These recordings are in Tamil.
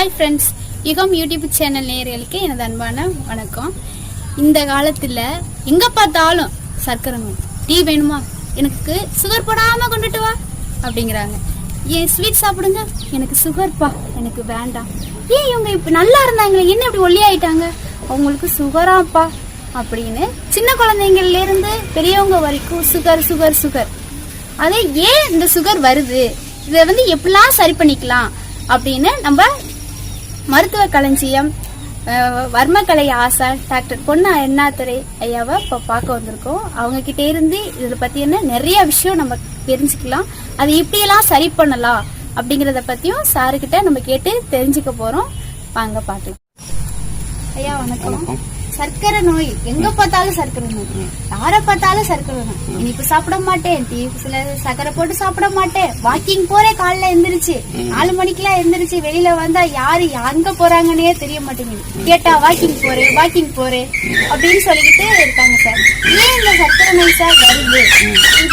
Hi friends Yugam YouTube channel நேர்களுக்கு எனது அன்பான வணக்கம். இந்த காலத்தில் எங்கே பார்த்தாலும் சர்க்கரை நோய் டீ வேணுமா? எனக்கு சுகர் போடாமல் கொண்டுட்டு வா அப்படிங்கிறாங்க. ஏன் ஸ்வீட் சாப்பிடுங்க எனக்கு சுகர்ப்பா எனக்கு வேண்டாம். ஏன் இவங்க இப்போ நல்லா இருந்தாங்களே என்ன இப்படி ஒல்லியாயிட்டாங்க? அவங்களுக்கு சுகராப்பா அப்படின்னு சின்ன குழந்தைங்கள்லேருந்து பெரியவங்க வரைக்கும் சுகர் சுகர் சுகர் அதே ஏன் இந்த சுகர் வருது? இதை வந்து எப்படிலாம் சரி பண்ணிக்கலாம் அப்படின்னு நம்ம மருத்துவ களஞ்சியம் வர்மக்கலை ஆசா டாக்டர் பொண்ணு அண்ணாதுரை ஐயாவை இப்போ பார்க்க வந்திருக்கோம். அவங்க கிட்ட இருந்து இதில் பற்றின நிறைய விஷயம் நம்ம தெரிஞ்சுக்கலாம். அது இப்படியெல்லாம் சரி பண்ணலாம் அப்படிங்கிறத பற்றியும் சாருக்கிட்ட நம்ம கேட்டு தெரிஞ்சுக்க போகிறோம் வாங்க பாட்டு ஐயா வணக்கம். சர்க்கரை நோய். எங்க பார்த்தாலும் சர்க்கரை நோய் யாரை பார்த்தாலும் சர்க்கரை நோய். இனிப்பு சாப்பிட மாட்டேன். டீ சில சர்க்கரை போட்டு சாப்பிட மாட்டேன். வாக்கிங் போறே காலைல எந்திரிச்சு. நாலு மணிக்கெல்லாம் எந்திரிச்சு வெளியில வந்தா யாரு எங்க போறாங்கன்னே தெரிய மாட்டேங்குது. கேட்டா வாக்கிங் போறேன் வாக்கிங் போறேன் அப்படின்னு சொல்லிக்கிட்டே இருக்காங்க சார். ஏன் இந்த சர்க்கரை நோய் சார் வருது?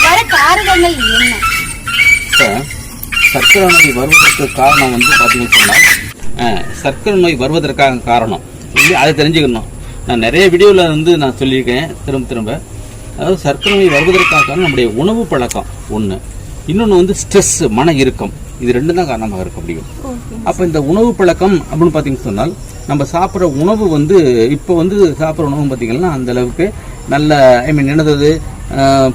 வர காரணங்கள் என்ன? சர்க்கரை நோய் வருவதற்கு காரணம் வந்து பார்த்தீங்கன்னு சொன்னால் சர்க்கரை நோய் வருவதற்கான காரணம். அதை தெரிஞ்சுக்கணும். நான் நிறைய வீடியோவில் வந்து நான் சொல்லியிருக்கேன் திரும்ப திரும்ப. அதாவது சர்க்கரை நோய் வருவதற்காக நம்முடைய உணவு பழக்கம் ஒன்று இன்னொன்று வந்து ஸ்ட்ரெஸ் மன இறுக்கம். இது ரெண்டும் தான் காரணமாக இருக்க முடியும். அப்போ இந்த உணவு பழக்கம் அப்படின்னு பார்த்தீங்கன்னு சொன்னால் நம்ம சாப்பிட்ற உணவு வந்து இப்போ வந்து சாப்பிட்ற உணவு பார்த்தீங்கன்னா அந்த அளவுக்கு நல்ல ஐ மீன் என்னது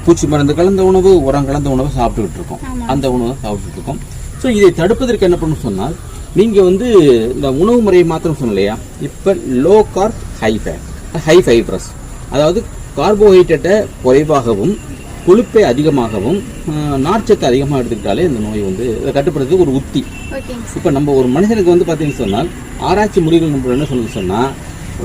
பூச்சி மருந்து கலந்த உணவு உரம் கலந்த உணவு சாப்பிட்டுக்கிட்டு இருக்கோம். அந்த உணவை சாப்பிட்டுட்டு இருக்கோம். ஸோ இதை தடுப்பதற்கு என்ன பண்ணணும் சொன்னால் நீங்கள் வந்து இந்த உணவு முறையை மாத்திரம் சொன்னலையா இப்போ low carb high fat high fibrous அதாவது கார்போஹைட்ரேட்டை குறைவாகவும் கொழுப்பை அதிகமாகவும் நார்ச்சத்தை அதிகமாக எடுத்துக்கிட்டாலே இந்த நோய் வந்து இதை கட்டுப்படுறதுக்கு ஒரு உத்தி. இப்போ நம்ம ஒரு மனுஷனுக்கு வந்து பார்த்தீங்கன்னு சொன்னால் ஆராய்ச்சி முடிவுகள் நம்ம என்ன சொல்லணும் சொன்னால்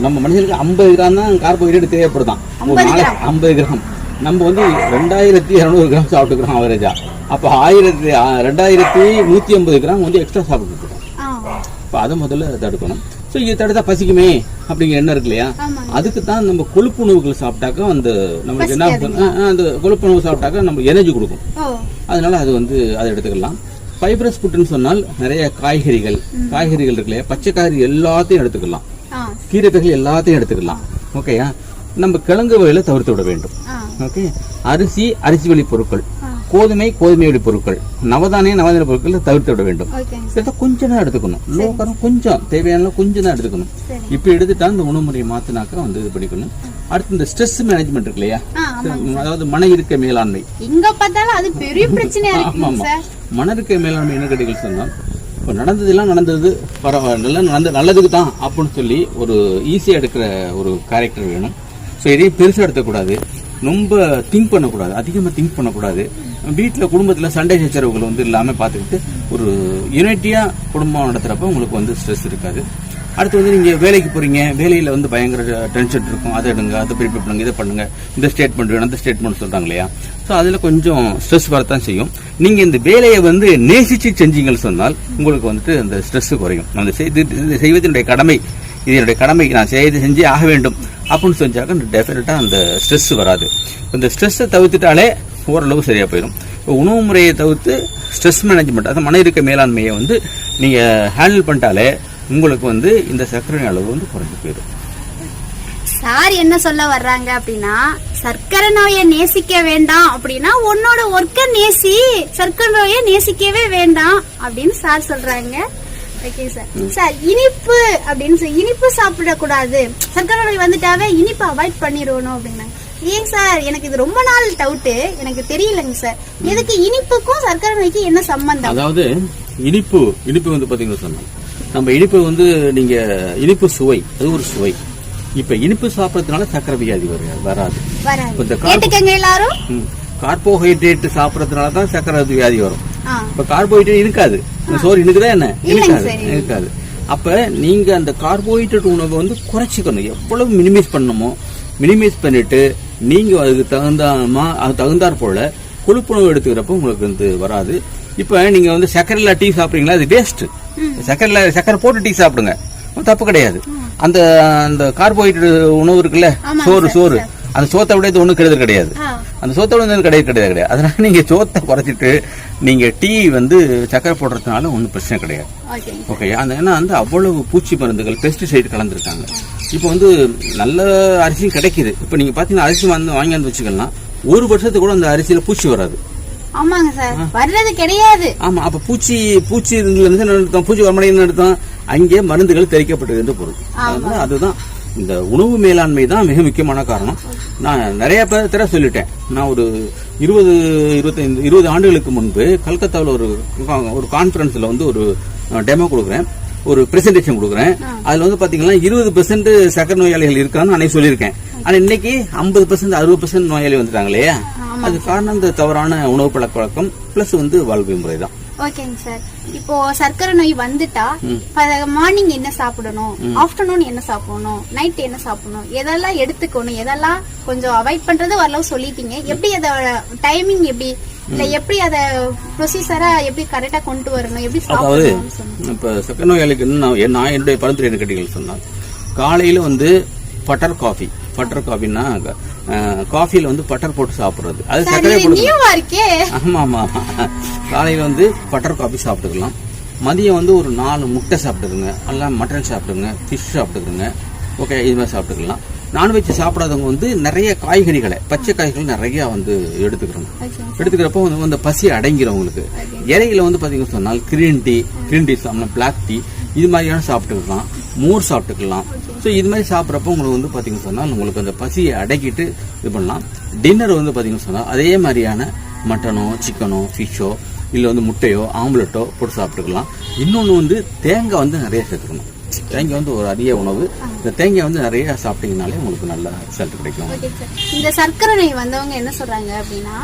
நம்ம மனுஷனுக்கு ஐம்பது கிராம் தான் கார்போஹைட்ரேட் தேவைப்படுதான். ஒரு நாளைக்கு ஐம்பது கிராம். நம்ம வந்து ரெண்டாயிரத்தி இரநூறு கிராம் சாப்பிட்டுக்கிறோம் அவரேஜா அப்போ ஆயிரத்தி ரெண்டாயிரத்தி நூற்றி ஐம்பது கிராம் வந்து எக்ஸ்ட்ரா சாப்பிட்டுருக்கோம் இப்போ அதை முதல்ல தடுக்கணும். ஸோ இதை தடுத்தா பசிக்குமே அப்படிங்கிற எண்ணம் இருக்கு இல்லையா. அதுக்கு தான் நம்ம கொழுப்பு உணவுகள் சாப்பிட்டாக்கா அந்த நமக்கு என்ன அந்த கொழுப்பு உணவு சாப்பிட்டாக்கா நம்ம எனர்ஜி கொடுக்கும். அதனால அது வந்து அதை எடுத்துக்கலாம். ஃபைப்ரஸ் ஃபுட்னு சொன்னால் நிறைய காய்கறிகள் காய்கறிகள் இருக்கு இல்லையா? பச்சை காய்கறி எல்லாத்தையும் எடுத்துக்கலாம். கீரைகள் எல்லாத்தையும் எடுத்துக்கலாம். ஓகேயா நம்ம கிழங்கு வகையில தவிர்த்து விட வேண்டும். ஓகே அரிசி அரிசி வழி பொருட்கள். கோதுமை கோதுமை வழி பொருட்கள். நவதானிய நவதானிய பொருட்களை தவிர்த்து விட வேண்டும். கொஞ்சம் தான் எடுத்துக்கணும். லோ காரம் கொஞ்சம் தேவையான கொஞ்சம் தான் எடுத்துக்கணும். இப்படி எடுத்துட்டா இந்த உணவு முறையை மாத்தினாக்கா வந்து இது பண்ணிக்கணும். அடுத்து இந்த ஸ்ட்ரெஸ் மேனேஜ்மெண்ட் இருக்கு இல்லையா? அதாவது மன இருக்க மேலாண்மை. எங்க பார்த்தாலும் அது பெரிய பிரச்சனையா ஆமா ஆமா மன இருக்க மேலாண்மை என்ன கேட்டீங்கன்னு சொன்னால் இப்போ நடந்ததெல்லாம் நடந்தது பரவாயில்ல நல்லா நடந்த நல்லதுக்கு தான் அப்படின்னு சொல்லி ஒரு ஈஸியாக எடுக்கிற ஒரு கேரக்டர் வேணும். ஸோ எதையும் பெருசாக எடுக்கக்கூடாது ரொம்ப திங்க் பண்ணக்கூடாது. அதிகமாக திங்க் பண்ணக்கூடாது. வீட்டில் குடும்பத்தில் சண்டை சச்சரவுகள் வந்து இல்லாமல் பார்த்துக்கிட்டு ஒரு யூனிட்டியாக குடும்பம் நடத்துகிறப்ப உங்களுக்கு வந்து ஸ்ட்ரெஸ் இருக்காது. அடுத்து வந்து நீங்கள் வேலைக்கு போகிறீங்க வேலையில் வந்து பயங்கர டென்ஷன் இருக்கும். அதை எடுங்க அதை ப்ரிப்பேர் பண்ணுங்க இதை பண்ணுங்க. இந்த ஸ்டேட்மெண்ட் வேணும் அந்த ஸ்டேட்மெண்ட் சொல்கிறாங்க இல்லையா? ஸோ அதில் கொஞ்சம் ஸ்ட்ரெஸ் வரத்தான் செய்யும். நீங்கள் இந்த வேலையை வந்து நேசித்து செஞ்சீங்கன்னு சொன்னால் உங்களுக்கு வந்துட்டு அந்த ஸ்ட்ரெஸ் குறையும். அந்த செய்து செய்வதனுடைய கடமை இது என்னுடைய கடமை நான் செய்து செஞ்சே ஆக வேண்டும். அப்படின்னு செஞ்சாக்க டெஃபினட்டாக அந்த ஸ்ட்ரெஸ் வராது. இந்த ஸ்ட்ரெஸ்ஸை தவிர்த்துட்டாலே ஓரளவு சரியாக போயிடும். இப்போ உணவு முறையை தவிர்த்து ஸ்ட்ரெஸ் மேனேஜ்மெண்ட் அதாவது மன இருக்க மேலாண்மையை வந்து நீங்கள் ஹேண்டில் பண்ணிட்டாலே உங்களுக்கு வந்து இந்த சர்க்கரை அளவு வந்து குறைஞ்சு போயிடும். சார் என்ன சொல்ல வர்றாங்க அப்படின்னா சர்க்கரை நோயை நேசிக்க வேண்டாம் அப்படின்னா உன்னோட ஒர்க்க நேசி சர்க்கரை நோயை நேசிக்கவே வேண்டாம் அப்படின்னு சார் சொல்றாங்க. ஓகே சார் சார் இனிப்பு அப்படின்னு சொல்லி இனிப்பு சாப்பிடக்கூடாது. சர்க்கரை நோய் வந்துட்டாவே இனிப்பு அவாய்ட் பண்ணிடணும் அப்படின்னாங்க ஏன் சார் எனக்கு இது ரொம்ப நாள் டவுட்டு எனக்கு தெரியலங்க சார் எதுக்கு இனிப்புக்கும் சர்க்கரை நோய்க்கு என்ன சம்பந்தம்? அதாவது இனிப்பு இனிப்பு வந்து பார்த்தீங்கன்னா சொன்னோம் நம்ம இனிப்பு வந்து நீங்கள் இனிப்பு சுவை அது ஒரு சுவை. இப்போ இனிப்பு சாப்பிட்றதுனால சர்க்கரை வியாதி வர- வராது. இந்த எல்லாரும். கார்போஹைட்ரேட் சாப்பிட்றதுனால தான் சர்க்கரை வியாதி வரும். இப்ப கார்போஹைட்ரேட் இருக்காது. சோறு இருக்குதா என்ன? இருக்காது. இருக்காது. அப்ப நீங்க அந்த கார்போஹைட்ரேட் உணவை வந்து குறைச்சிக்கணும். எவ்வளவு மினிமைஸ் பண்ணணுமோ மினிமைஸ் பண்ணிட்டு நீங்க அதுக்கு தகுந்தாமா அது தகுந்தாற் போல கொழுப்புணவு எடுத்துக்கிறப்ப உங்களுக்கு வந்து வராது. இப்ப நீங்க வந்து சர்க்கரையில டீ சாப்பிடுறீங்களா? அது வேஸ்ட் சர்க்கரையில சர்க்கரை போட்டு டீ சாப்பிடுங்க. தப்பு கிடையாது. அந்த அந்த கார்போஹைட்ரேட் உணவு இருக்குல்ல? சோறு சோறு. அந்த சோத்தை விட இது ஒன்றும் கெடுதல் கிடையாது. அந்த சோத்தை விட கிடையாது கிடையாது கிடையாது. அதனால நீங்க சோத்தை குறைச்சிட்டு நீங்க டீ வந்து சக்கரை போடுறதுனால ஒன்றும் பிரச்சனை கிடையாது. ஓகே. அந்த ஏன்னா வந்து அவ்வளவு பூச்சி மருந்துகள் பெஸ்டிசைடு கலந்துருக்காங்க. இப்போ வந்து நல்ல அரிசியும் கிடைக்குது. இப்போ நீங்க பாத்தீங்கன்னா அரிசி வந்து வாங்கி வந்து வச்சுக்கலாம். ஒரு வருஷத்துக்கு கூட அந்த அரிசியில பூச்சி வராது. ஆமாங்க சார். வர்றது கிடையாது. ஆமா அப்ப பூச்சி பூச்சி இருந்து பூச்சி வரமடைன்னு அர்த்தம் அங்கே மருந்துகள் தெளிக்கப்பட்டது என்று பொருள். அதுதான் இந்த உணவு மேலாண்மை தான் மிக முக்கியமான காரணம். நான் நிறைய பேர் தர சொல்லிட்டேன். நான் ஒரு இருபது இருபத்தைந்து இருபது ஆண்டுகளுக்கு முன்பு கல்கத்தாவில் ஒரு ஒரு கான்ஃபரன்ஸ்ல வந்து ஒரு டெமோ கொடுக்குறேன். ஒரு பிரசன்டேஷன் கொடுக்குறேன். அதுல வந்து பாத்தீங்கன்னா இருபது பெர்சென்ட் சக்கரை நோயாளிகள் இருக்கான்னு அன்னைக்கு சொல்லியிருக்கேன். ஆனா இன்னைக்கு ஐம்பது பெர்சென்ட் அறுபது பெர்சென்ட் நோயாளி வந்துட்டாங்க இல்லையா? அது காரணம் இந்த தவறான உணவு பழக்க வழக்கம் பிளஸ் வந்து வாழ்க்கை முறை தான். ஓகேங்க சார் இப்போ சர்க்கரை நோய் வந்துட்டா மார்னிங் என்ன சாப்பிடணும்? ஆஃப்டர்நூன் என்ன சாப்பிடணும்? நைட் என்ன சாப்பிடணும்? எதெல்லாம் எடுத்துக்கணும்? எதெல்லாம் கொஞ்சம் அவாய்ட் பண்றது வரலாம் சொல்லிட்டீங்க. எப்படி அதோட டைமிங் எப்படி? இல்ல எப்படி அத ப்ரொசீஜரா எப்படி கரெக்டா கொண்டு வரணும்? எப்படி அதாவது இப்ப சக்கரை நோயாளிக்கு நான் என்னுடைய பரிந்துரை என்ன கேட்டீங்கன்னு சொன்னால் காலையில வந்து பட்டர் காஃபி பட்டர் காஃபின்னா காஃபில வந்து பட்டர் போட்டு சாப்பிடுறது. அது சார் சர்க்கரை போட்டு நியூவா இருக்கே ஆமா ஆமா ஆமா. காலையில வந்து பட்டர் காஃபி சாப்பிட்டுக்கலாம். மதியம் வந்து ஒரு நாலு முட்டை சாப்பிட்டுக்குங்க. அல்ல மட்டன் சாப்பிடுங்க ஃபிஷ் சாப்பிட்டுக்குங்க. ஓகே இது மாதிரி சாப்பிட்டுக்கலாம். நான்வெஜ் சாப்பிடாதவங்க வந்து நிறைய காய்கறிகளை பச்சை காய்கறிகள் நிறைய வந்து எடுத்துக்கிறோம். எடுத்துக்கிறப்போ வந்து அந்த பசி அடங்கிரும் உங்களுக்கு இறையில வந்து பாத்தீங்கன்னு சொன்னால் கிரீன் டீ கிரீன் டீ சாப்பிடலாம் பிளாக் டீ இது மாதிரியான சாப்பிட்டுக்கலாம். மோர் சாப்பிட்டுக்கலாம். ஸோ இது மாதிரி சாப்பிட்றப்போ உங்களுக்கு வந்து பார்த்தீங்கன்னு சொன்னால் உங்களுக்கு அந்த பசியை அடக்கிட்டு இது பண்ணலாம். டின்னர் வந்து பார்த்தீங்கன்னு சொன்னால் அதே மாதிரியான மட்டனோ சிக்கனோ ஃபிஷ்ஷோ இல்லை வந்து முட்டையோ ஆம்லெட்டோ போட்டு சாப்பிட்டுக்கலாம். இன்னொன்று வந்து தேங்காய் வந்து நிறைய சேர்த்துக்கணும். தேங்காய் வந்து ஒரு அரிய உணவு. இந்த தேங்காய் வந்து நிறைய சாப்பிட்டீங்கனாலே உங்களுக்கு நல்ல ரிசல்ட் கிடைக்கும். இந்த சர்க்கரை நோய் வந்தவங்க என்ன சொல்றாங்க அப்படின்னா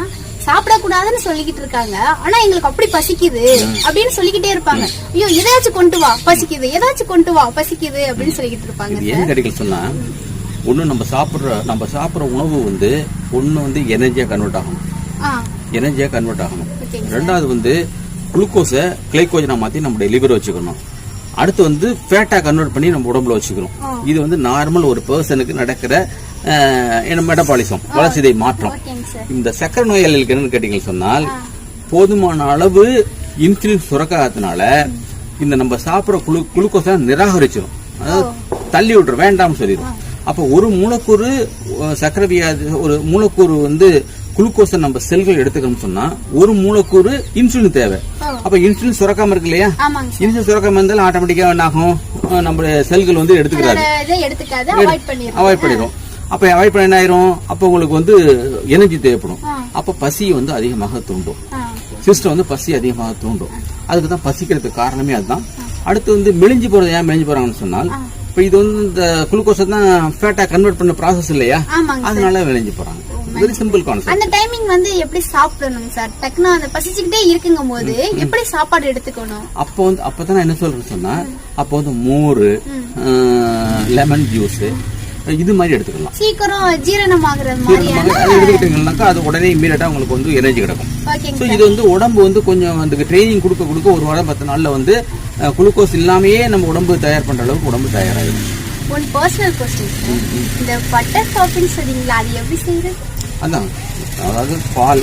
சாப்பிடக்கூடாதுன்னு சொல்லிக்கிட்டு இருக்காங்க. ஆனா எங்களுக்கு அப்படி பசிக்குது அப்படின்னு சொல்லிக்கிட்டே இருப்பாங்க. ஐயோ ஏதாச்சும் கொண்டு வா பசிக்குது. ஏதாச்சும் கொண்டு வா பசிக்குது அப்படின்னு சொல்லிக்கிட்டு இருப்பாங்க ஏன் கிடைக்கல சொன்னா ஒண்ணு நம்ம சாப்பிடுற நம்ம சாப்பிடுற உணவு வந்து ஒண்ணு வந்து எனர்ஜியா கன்வெர்ட் ஆகணும். ஆ. எனர்ஜியா கன்வெர்ட் ஆகணும். ரெண்டாவது வந்து குளுக்கோஸை கிளைக்கோஜனா மாத்தி நம்மளுடைய லிவர் வச்சுக்கணும். அடுத்து வந்து ஃபேட்டா கன்வெர்ட் பண்ணி நம்ம உடம்புல வச்சுக்கிறோம். இது வந்து நார்மல் ஒரு பர்சனுக்கு நடக்கிற என்ன மெட்டபாலிசம் வளர்ச்சிதை மாற்றம். இந்த சக்கரை நோயாளிகளுக்கு என்னன்னு கேட்டீங்கன்னு சொன்னால் போதுமான அளவு இன்சுலின் சுரக்காததுனால இந்த நம்ம சாப்பிடுற குளு குளுக்கோஸை நிராகரிச்சிடும் அதாவது தள்ளி விட்டுரும் வேண்டாம்னு சொல்லிடும் அப்போ ஒரு மூலக்கூறு சக்கரை வியாதி ஒரு மூலக்கூறு வந்து குளுக்கோஸை நம்ம செல்கள் எடுத்துக்கணும்னு சொன்னா ஒரு மூலக்கூறு இன்சுலின் தேவை. அப்ப இன்சுலின் சுரக்காம இருக்கு இல்லையா? இன்சுலின் சுரக்காம இருந்தாலும் ஆட்டோமேட்டிக்கா என்ன ஆகும்? நம்ம செல்கள் வந்து எடுத்துக்கிறாரு அவாய்ட் பண்ணிடும் அப்ப அவாய்ட் பண்ண என்ன ஆயிரும்? அப்ப உங்களுக்கு வந்து எனர்ஜி தேவைப்படும். அப்ப பசி வந்து அதிகமாக தூண்டும். சிஸ்டம் வந்து பசி அதிகமாக தூண்டும். அதுக்கு தான் பசிக்கிறதுக்கு காரணமே அதுதான். அடுத்து வந்து மெலிஞ்சு போறது ஏன் மெலிஞ்சு போறாங்கன்னு சொன்னால் இப்ப இது வந்து இந்த குளுக்கோஸை தான் ஃபேட்டா கன்வெர்ட் பண்ண ப்ராசஸ் இல்லையா? அதனால விளைஞ்சு போறாங்க. வெரி சிம்பிள் கான்செப்ட் அந்த டைமிங் வந்து எப்படி சாப்பிடணும் சார்? டக்குனு அந்த பசிச்சுக்கிட்டே இருக்குங்கும் போது எப்படி சாப்பாடு எடுத்துக்கணும்? அப்போ வந்து அப்பதான் நான் என்ன சொல்றேன்னு சொன்னா அப்போ வந்து மோர் லெமன் ஜூஸ் இது மாதிரி எடுத்துக்கலாம். சீக்கிரம் எடுத்துக்கிட்டீங்கன்னாக்கா அது உடனே இம்மீடியட்டா உங்களுக்கு வந்து எனர்ஜி கிடைக்கும். ஸோ இது வந்து உடம்பு வந்து கொஞ்சம் அதுக்கு ட்ரைனிங் கொடுக்க கொடுக்க ஒரு வாரம் பத்து நாள்ல வந்து குளுக்கோஸ் இல்லாமையே நம்ம உடம்பு தயார் பண்ற அளவுக்கு உடம்பு தயாராகிடும் ஒன் பர்சனல் கொஸ்டின் இந்த பட்டர் டாப்பிங் சொன்னீங்களா அது எப்படி செய்யறது அதான். அதாவது பால்.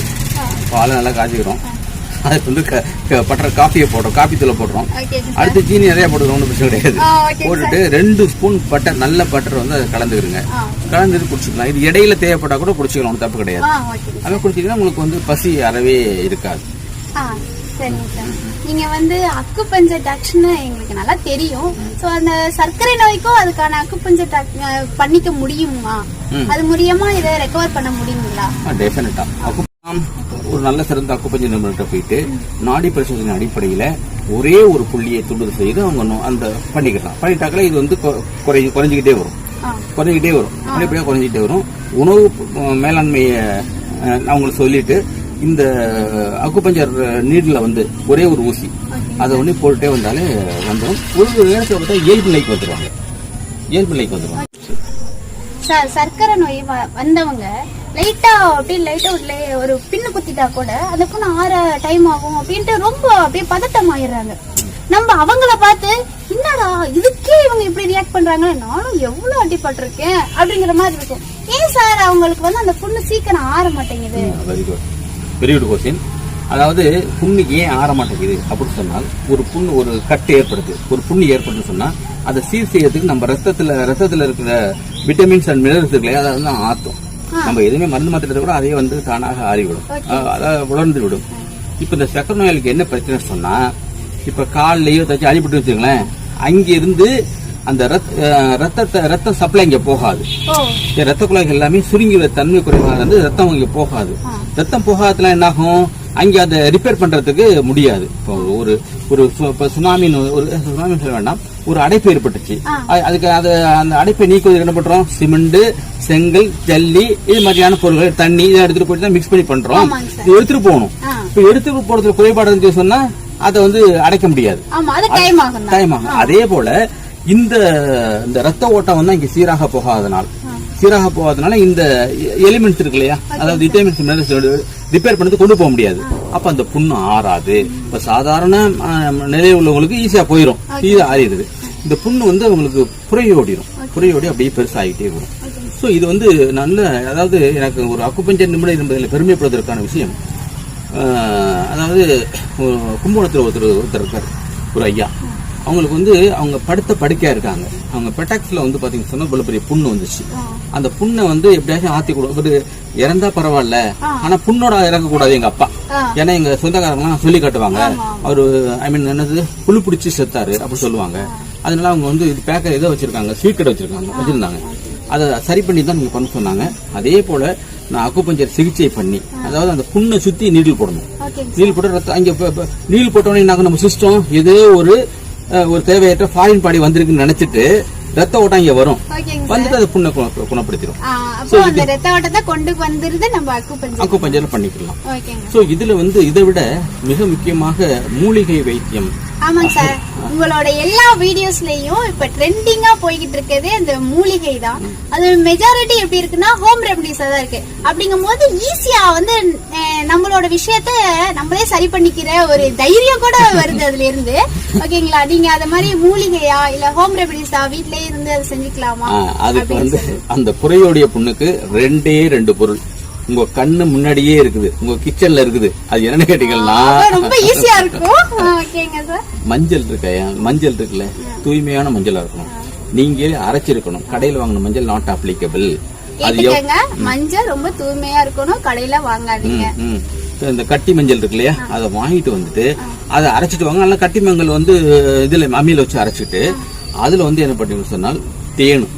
பாலை நல்லா காய்ச்சிக்கிறோம். அதுக்கு வந்து பட்டர் காஃபியை போடுறோம். காஃபி தூளை போடுறோம். அடுத்து சீனி நிறைய போடுறோம் ஒன்றும் பிரச்சனை கிடையாது. ஓகே போட்டுட்டு ரெண்டு ஸ்பூன் பட்டர் நல்ல பட்டர் வந்து அதை கலந்துக்கிறங்க ஆ. கலந்துட்டு குடிச்சிக்கலாம். இது இடையில தேவைப்பட்டா கூட குடிச்சிக்கலாம் ஒன்றும் தப்பு கிடையாது. ஆ ஓகேங்க அதை குடிச்சிங்கன்னா உங்களுக்கு வந்து பசி அறவே இருக்காது. சார் நீங்க வந்து அக்கு பஞ்சர் டாக்டர்னு எங்களுக்கு நல்லா தெரியும். சோ அந்த சர்க்கரை நோய்க்கும் அதுக்கான அக்கு பஞ்சர் பண்ணிக்க முடியுமா. அது மூலியமா இதை ரெக்கவர் பண்ண முடியுங்களா? டெஃபினட்டா ஒரு நல்ல சிறந்த அக்குப்பஞ்சு நிபுணர்கிட்ட போயிட்டு நாடி பரிசோதனை அடிப்படையில ஒரே ஒரு புள்ளியை துண்டுது செய்து அவங்க அந்த பண்ணிக்கலாம். பண்ணிட்டாக்கல இது வந்து குறை குறைஞ்சிக்கிட்டே வரும். குறைஞ்சிக்கிட்டே வரும். படிப்படியாக குறைஞ்சிக்கிட்டே வரும். உணவு மேலாண்மையை உங்களுக்கு சொல்லிட்டு இந்த அக்குப்பஞ்சர் நீரில் வந்து ஒரே ஒரு ஊசி. அதை ஒண்ணு போட்டுட்டே வந்தாலே வந்துடும் ஒரு நேரத்தில் பார்த்தா இயல்பு நிலைக்கு வந்துடுவாங்க இயல்பு நிலைக்கு வந்துடுவாங்க சார் சர்க்கரை நோய் வந்தவங்க லைட்டா அப்படியே லைட்டா ஒரு ஒரு பின்னு குத்திட்டா கூட அந்த ஆற டைம் ஆகும் அப்படின்ட்டு ரொம்ப அப்படியே பதட்டம் ஆயிடுறாங்க நம்ம அவங்கள பார்த்து என்னடா இதுக்கே இவங்க இப்படி ரியாக்ட் பண்றாங்க? நானும் எவ்வளவு அடிபட்டிருக்கேன்? அப்படிங்கிற மாதிரி இருக்கும். ஏன் சார் அவங்களுக்கு வந்து அந்த புண்ணு சீக்கிரம் ஆற மாட்டேங்குது? Very good very good question அதாவது புண்ணு ஏன் ஆற மாட்டேங்குது அப்படின்னு சொன்னால் ஒரு புண்ணு ஒரு கட்டு ஏற்படுது. ஒரு புண்ணு ஏற்படுது சொன்னால் அதை சீர் செய்யறதுக்கு நம்ம ரத்தத்தில் ரத்தத்தில் இருக்கிற விட்டமின்ஸ் அண்ட் மினரல்ஸ் இருக்குல்லையா அதை தான் ஆற்றும் நம்ம எதுவுமே மருந்து மாத்திரத்தை கூட அதையே வந்து தானாக ஆறிவிடும். அதாவது உலர்ந்து விடும் இப்ப இந்த சக்கர நோயாளிக்கு என்ன பிரச்சனை சொன்னா இப்ப கால்லயோ தச்சு அடிபட்டு வச்சுங்களேன் அங்க இருந்து அந்த ரத்தத்தை ரத்த சப்ளை இங்க போகாது. ரத்த குழாய்கள் எல்லாமே சுருங்கி வர தன்மை குறைவாக இருந்து ரத்தம் இங்க போகாது. ரத்தம் போகாததுல என்ன ஆகும் அங்க அதை ரிப்பேர் பண்றதுக்கு முடியாது. இப்போ ஒரு ஒரு சுனாமின்னு ஒரு சுனாமி சொல்ல வேண்டாம். ஒரு அடைப்பு ஏற்பட்டுச்சு. அது- அதுக்கு அது அந்த அடைப்பை நீக்குவதற்கு என்ன பண்றோம்? சிமெண்ட் செங்கல் ஜல்லி இது மாதிரியான பொருட்கள் தண்ணி இதை எடுத்துட்டு போயிட்டு தான் மிக்ஸ் பண்ணி சார். இது எடுத்துட்டு போகணும். இப்போ எடுத்துட்டு போறதுல குறைபாடு இருந்துச்சு சொன்னா அதை வந்து அடைக்க முடியாது. டைம் ஆகும் அதே போல இந்த இந்த ரத்த ஓட்டம் வந்து இங்க சீராக போகாதனால். சீராக போகாதனால இந்த எலிமெண்ட்ஸ் இருக்கு இல்லையா? அதாவது விட்டமின்ஸ் மினரல்ஸ் ரிப்பேர் பண்ணது கொண்டு போக முடியாது. அப்ப அந்த புண்ணு ஆறாது. இப்ப சாதாரண நிலையில் உள்ளவங்களுக்கு ஈஸியா போயிடும் ஈஸியா ஆறிடுது. இந்த புண்ணு வந்து அவங்களுக்கு புறையோடிடும் புறையோடி அப்படியே பெருசாகிட்டே வரும். ஸோ இது வந்து நல்ல அதாவது எனக்கு ஒரு அக்குப்பஞ்சர் நிமிடம் என்பதில் பெருமைப்படுவதற்கான விஷயம். அதாவது கும்பகோணத்தில் ஒருத்தர் ஒருத்தர் இருக்கார். ஒரு ஐயா. அவங்களுக்கு வந்து அவங்க படுத்த படுக்கையா இருக்காங்க. அவங்க பெட்டாக்ஸ்ல வந்து பாத்தீங்கன்னா சொன்னா இவ்வளவு பெரிய புண்ணு வந்துச்சு அந்த புண்ணை வந்து எப்படியாச்சும் ஆத்தி கொடு இறந்தா பரவாயில்ல. ஆனா புண்ணோட இறக்கக்கூடாது எங்க அப்பா. ஏன்னா எங்க சொந்தக்காரங்களாம் சொல்லி காட்டுவாங்க. அவரு ஐ மீன் என்னது புழு பிடிச்சி செத்தாரு அப்படி சொல்லுவாங்க. அதனால அவங்க வந்து இது பேக்கர் இதை வச்சிருக்காங்க ஸ்வீட் கடை வச்சிருக்காங்க வச்சிருந்தாங்க. அதை சரி பண்ணி தான் நீங்க பண்ண சொன்னாங்க. அதே போல நான் அக்குப்பஞ்சர் சிகிச்சை பண்ணி அதாவது அந்த புண்ணை சுத்தி நீடில் போடணும். நீல் போட்டு ரத்தம் அங்க நீல் போட்டோன்னே என்னாகும்? நம்ம சிஸ்டம் ஏதோ ஒரு ஒரு தேவையற்ற ஃபாரின் பாடி வந்திருக்குன்னு நினைச்சிட்டு ரத்த ஓட்டம் இங்க வரும். வந்துட்டு அது புண்ணை குண- குணப்படுத்திடும் அப்போ அந்த ரத்த ஓட்டத்தை கொண்டு வந்துருது நம்ம அக்கு பஞ்சம் அக்குப்பஞ்சர்ல பண்ணிக்கலாம். சோ இதுல வந்து இதை விட மிக முக்கியமாக மூலிகை வைத்தியம் ஆமாங்க சார் உங்களோட எல்லா வீடியோஸ்லயும் இப்ப ட்ரெண்டிங்கா போய்கிட்டு இருக்கிறதே அந்த மூலிகை தான் அது மெஜாரிட்டி எப்படி இருக்குன்னா ஹோம் ரெமடிஸா தான் இருக்கு. அப்படிங்கும் போது ஈஸியா வந்து நம்மளோட விஷயத்த நம்மளே சரி பண்ணிக்கிற ஒரு தைரியம் கூட வருது அதுல இருந்து ஓகேங்களா? நீங்க அத மாதிரி மூலிகையா இல்ல ஹோம் ரெமடிஸா வீட்லயே இருந்து அதை செஞ்சுக்கலாமா? அதுக்கு வந்து அந்த புறையோடைய புண்ணுக்கு ரெண்டே ரெண்டு பொருள். உங்க கண்ணு முன்னாடியே இருக்குது. உங்க கிச்சன்ல இருக்குது. அது என்னன்னு கேட்டீங்கன்னா ரொம்ப ஈஸியா இருக்கும். மஞ்சள் இருக்கு மஞ்சள் இருக்குல்ல. தூய்மையான மஞ்சளா இருக்கணும். நீங்க அரைச்சிருக்கணும். கடையில் வாங்கின மஞ்சள் நாட் அப்ளிகபிள் அது மஞ்சள் ரொம்ப தூய்மையா இருக்கணும். கடையில வாங்காதீங்க. இந்த கட்டி மஞ்சள் இருக்கு இல்லையா அதை வாங்கிட்டு வந்துட்டு அதை அரைச்சிட்டு வாங்க. நல்லா கட்டி மஞ்சள் வந்து இதுல அம்மியில வச்சு அரைச்சிட்டு அதுல வந்து என்ன பண்ணீங்கன்னு சொன்னால் தேனும்.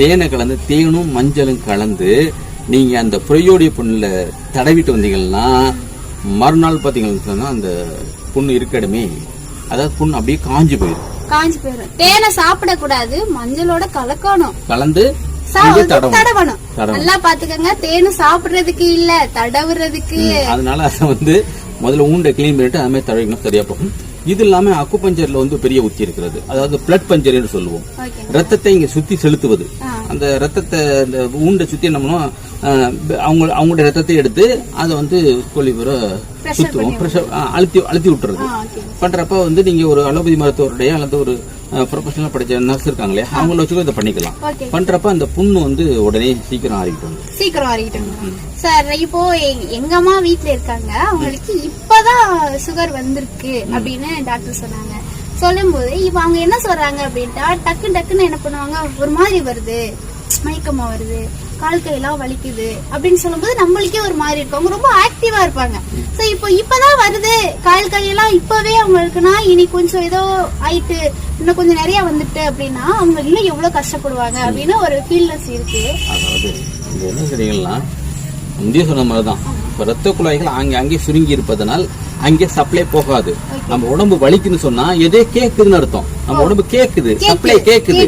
தேனை கலந்து தேனும் மஞ்சளும் கலந்து நீங்க அந்த புறையோடைய புண்ணுல தடவிட்டு வந்தீங்கன்னா மறுநாள் பாத்தீங்கன்னு அந்த புண்ணு இருக்க இடமே அதாவது புண்ணு அப்படியே காஞ்சு போயிடும் காஞ்சி போயிடும் தேனை சாப்பிட கூடாது மஞ்சளோட கலக்கணும். கலந்து தடவணும். நல்லா பாத்துக்கங்க தேனு சாப்பிடுறதுக்கு இல்ல தடவுறதுக்கு. அதனால அதை வந்து முதல்ல ஊண்டை க்ளீன் பண்ணிட்டு அது மாதிரி தடவிக்கணும். சரியா போகும். இது இல்லாம அக்குபஞ்சர்ல வந்து பெரிய உத்தி இருக்கிறது. அதாவது பிளட் பஞ்சர் என்று சொல்லுவோம். ரத்தத்தை இங்க சுத்தி செலுத்துவது. அந்த ரத்தத்தை இந்த ஊண்டை சுத்தி என்ன பண்ணுவோம்? அவங்க அவங்களுடைய ரத்தத்தை எடுத்து அதை வந்து கொல்லி புற சுத்துவோம். அழுத்தி அழுத்தி விட்டுறது. பண்றப்ப வந்து நீங்க ஒரு அலோபதி மருத்துவருடைய அல்லது ஒரு ப்ரொஃபஷனலா படிச்ச நர்ஸ் இருக்காங்களே அவங்கள வச்சு இதை பண்ணிக்கலாம். ஓகே பண்றப்ப அந்த புண்ணு வந்து உடனே சீக்கிரம் ஆறிக்கிட்டு வந்து சீக்கிரம் அறிக்கிட்டோம் சார் இப்போ எங்க- அம்மா வீட்ல இருக்காங்க அவங்களுக்கு இப்பதான் சுகர் வந்திருக்கு அப்படின்னு டாக்டர் சொன்னாங்க. சொல்லும்போது இப்ப அவங்க என்ன சொல்றாங்க அப்படின்ட்டா டக்கு டக்குன்னு என்ன பண்ணுவாங்க ஒரு மாதிரி வருது. மயக்கமா வருது கால் கையெல்லாம் வலிக்குது அப்படின்னு சொல்லும்போது நம்மளுக்கே ஒரு மாதிரி இருக்கும். அவங்க ரொம்ப ஆக்டிவா இருப்பாங்க. சோ இப்போ இப்பதான் வருது. கால் கையெல்லாம் இப்பவே அவங்களுக்குன்னா இனி கொஞ்சம் ஏதோ ஆயிட்டு இன்னும் கொஞ்சம் நிறைய வந்துட்டு அப்படின்னா அவங்க இன்னும் எவ்வளவு கஷ்டப்படுவாங்க அப்படின்னு ஒரு ஃபீல்னஸ் இருக்கு. அதாவது என்ன கேட்டீங்கன்னா முந்தைய சொன்ன மாதிரிதான். இப்போ ரத்த குழாய்கள் அங்கே அங்கே சுருங்கி இருப்பதனால் அங்கே சப்ளை போகாது. நம்ம உடம்பு வலிக்குன்னு சொன்னா எதே கேக்குதுன்னு அர்த்தம். நம்ம உடம்பு கேக்குது சப்ளை கேக்குது.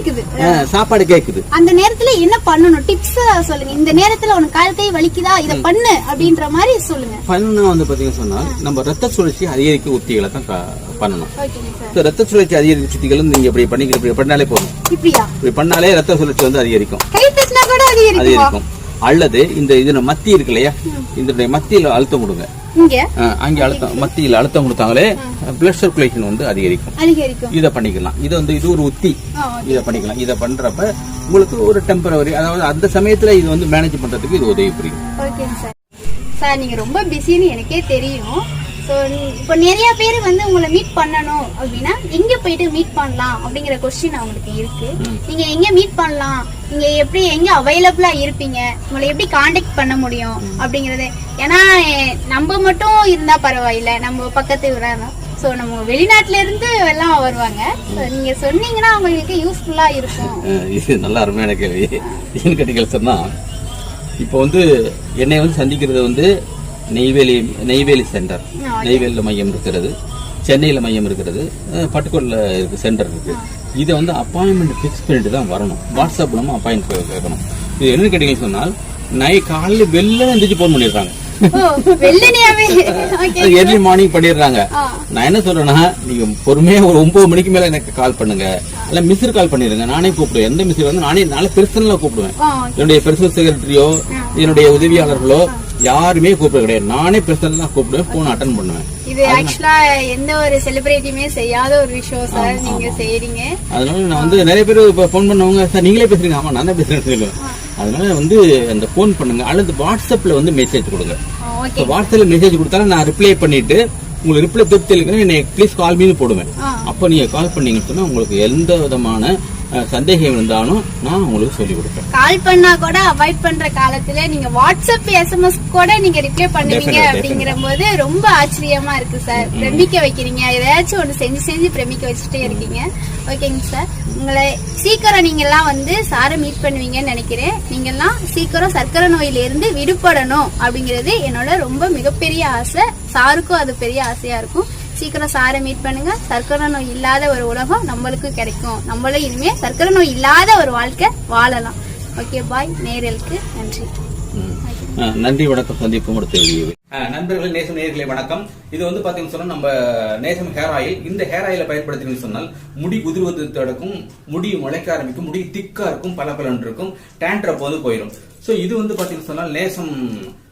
சாப்பாடு கேக்குது. அந்த நேரத்துல என்ன பண்ணணும்? டிப்ஸ் சொல்லுங்க. இந்த நேரத்துல உனக்கு கால் கை வலிக்குதா? இத பண்ணு அப்படின்ற மாதிரி சொல்லுங்க. பண்ணா வந்து பாத்தீங்கன்னா சொன்னா நம்ம ரத்த சுழற்சி அதிகரிக்க உத்திகளை தான் பண்ணணும். ரத்த சுழற்சி அதிகரிக்க உத்திகள் நீங்க இப்படி பண்ணிக்கிற இப்படி பண்ணாலே போதும். இப்படி பண்ணாலே ரத்த சுழற்சி வந்து அதிகரிக்கும்? அதிகரிக்கும். அல்லது இந்த இதுல மத்தி இருக்கு இல்லையா? இதனுடைய மத்தியில அழுத்தம் கொடுங்க. அங்கே அழுத்தம் மத்தியில் அழுத்தம் கொடுத்தாங்களே பிளட் சர்க்குலேஷன் வந்து அதிகரிக்கும். இதை பண்ணிக்கலாம். இது வந்து இது ஒரு உத்தி. இதை பண்ணிக்கலாம். இதை பண்றப்ப உங்களுக்கு ஒரு டெம்பரவரி அதாவது அந்த சமயத்துல இது வந்து மேனேஜ் பண்றதுக்கு இது உதவி புரியும். சார். நீங்க ரொம்ப பிஸின்னு எனக்கே தெரியும். ஸோ இப்போ நிறைய பேர் வந்து உங்களை மீட் பண்ணணும் அப்படின்னா எங்க போயிட்டு மீட் பண்ணலாம் அப்படிங்கிற கொஸ்டின் அவங்களுக்கு இருக்கு. நீங்க எங்க மீட் பண்ணலாம்? நீங்க எப்படி எங்க அவைலபிளா இருப்பீங்க? உங்களை எப்படி காண்டாக்ட் பண்ண முடியும் அப்படிங்கறது. ஏன்னா நம்ம மட்டும் இருந்தா பரவாயில்ல. நம்ம பக்கத்து ஊரான ஸோ நம்ம வெளிநாட்டுல இருந்து எல்லாம் வருவாங்க. ஸோ நீங்க சொன்னீங்கன்னா அவங்களுக்கு யூஸ்ஃபுல்லா இருக்கும். இது நல்லா அருமையான கேள்வி. ஏன்னு கேட்டீங்க சொன்னா இப்போ வந்து என்னை வந்து சந்திக்கிறது வந்து நெய்வேலி நெய்வேலி சென்டர் நெய்வேலியில் மையம் இருக்கிறது. சென்னையில் மையம் இருக்கிறது. பட்டுக்கோட்டில் இருக்கு சென்டர் இருக்கு. இதை வந்து அப்பாயின்மெண்ட் ஃபிக்ஸ் பண்ணிட்டு தான் வரணும். வாட்ஸ்அப் மூலமா அப்பாயின்மெண்ட் கேட்கணும். இது என்னன்னு கேட்டீங்கன்னு சொன்னால் நை காலையில் வெளில எந்திரிச்சு ஃபோன் பண்ணிடுறாங்க. ஏர்லி மார்னிங் பண்ணிடுறாங்க. நான் என்ன சொல்றேன்னா நீங்க பொறுமையா ஒரு ஒன்பது மணிக்கு மேல எனக்கு கால் பண்ணுங்க. இல்ல மிஸ்ர் கால் பண்ணிடுங்க. நானே கூப்பிடுவேன். எந்த மிஸ்ர் வந்து நானே நாளை பெர்சனலா கூப்பிடுவேன். என்னுடைய பெர்சனல் செக்ரட்டரியோ என்னுடைய உதவியாளர்களோ யாருமே கூப்பிட கிடையாது. நானே பெர்சனலா கூப்பிடுவேன் போன் அட்டன் பண்ணுவேன். இது ஆக்சுவலா எந்த ஒரு செலிபிரிட்டியுமே செய்யாத ஒரு விஷயம் சார் நீங்க செய்றீங்க. அதனால நான் வந்து நிறைய பேர் இப்போ ஃபோன் பண்ணவங்க சார் நீங்களே பேசுறீங்க. ஆமா நான் தான் பேசுறேன்னு சொல்லுவேன். அதனால வந்து அந்த ஃபோன் பண்ணுங்க அல்லது வாட்ஸ்அப்ல வந்து மெசேஜ் கொடுங்க. வாட்ஸ்அப்ல மெசேஜ் கொடுத்தாலும் நான் ரிப்ளை பண்ணிட்டு உங்களுக்கு ரிப்ளை திருப்தி இருக்குன்னு என்னை ப்ளீஸ் கால் மீனு போடுவேன். அப்போ நீங்க கால் பண்ணீங்கன்னு சொன்னா உங்களுக்கு எந்த விதமான சந்தேகம் இருந்தாலும் நான் உங்களுக்கு சொல்லி கொடுப்பேன். கால் பண்ணா கூட அவாய்ட் பண்ற காலத்துல நீங்க வாட்ஸ்அப் எஸ்எம்எஸ் கூட நீங்க ரிப்ளை பண்ணுவீங்க அப்படிங்கிற போது ரொம்ப ஆச்சரியமா இருக்கு சார் பிரமிக்க வைக்கிறீங்க. ஏதாச்சும் ஒன்று செஞ்சு செஞ்சு பிரமிக்க வச்சுட்டே இருக்கீங்க. ஓகேங்க சார் உங்களை சீக்கிரம் நீங்க எல்லாம் வந்து சாரை மீட் பண்ணுவீங்கன்னு நினைக்கிறேன். நீங்க எல்லாம் சீக்கிரம் சர்க்கரை நோயில இருந்து விடுபடணும் அப்படிங்கிறது என்னோட ரொம்ப மிகப்பெரிய ஆசை. சாருக்கும் அது பெரிய ஆசையா இருக்கும். சீக்கிரம் சாரை மீட் பண்ணுங்க. சர்க்கரை நோய் இல்லாத ஒரு உலகம் நம்மளுக்கு கிடைக்கும். நம்மளும் இனிமே சர்க்கரை நோய் இல்லாத ஒரு வாழ்க்கை வாழலாம். ஓகே பாய் நேரலுக்கு நன்றி. நன்றி வணக்கம் சந்திப்பு முடித்த நண்பர்கள் நேசம் நேயர்களே வணக்கம். இது வந்து பாத்தீங்கன்னு சொன்னா நம்ம நேசம் ஹேர் ஆயில் இந்த ஹேர் ஆயிலை பயன்படுத்தினீங்கன்னு சொன்னால் முடி உதிர்வது தடுக்கும் முடி முளைக்க ஆரம்பிக்கும் முடி திக்கா இருக்கும் பல இருக்கும் டேண்ட்ரப் வந்து போயிடும் சோ இது வந்து பாத்தீங்கன்னு சொன்னால் நேசம்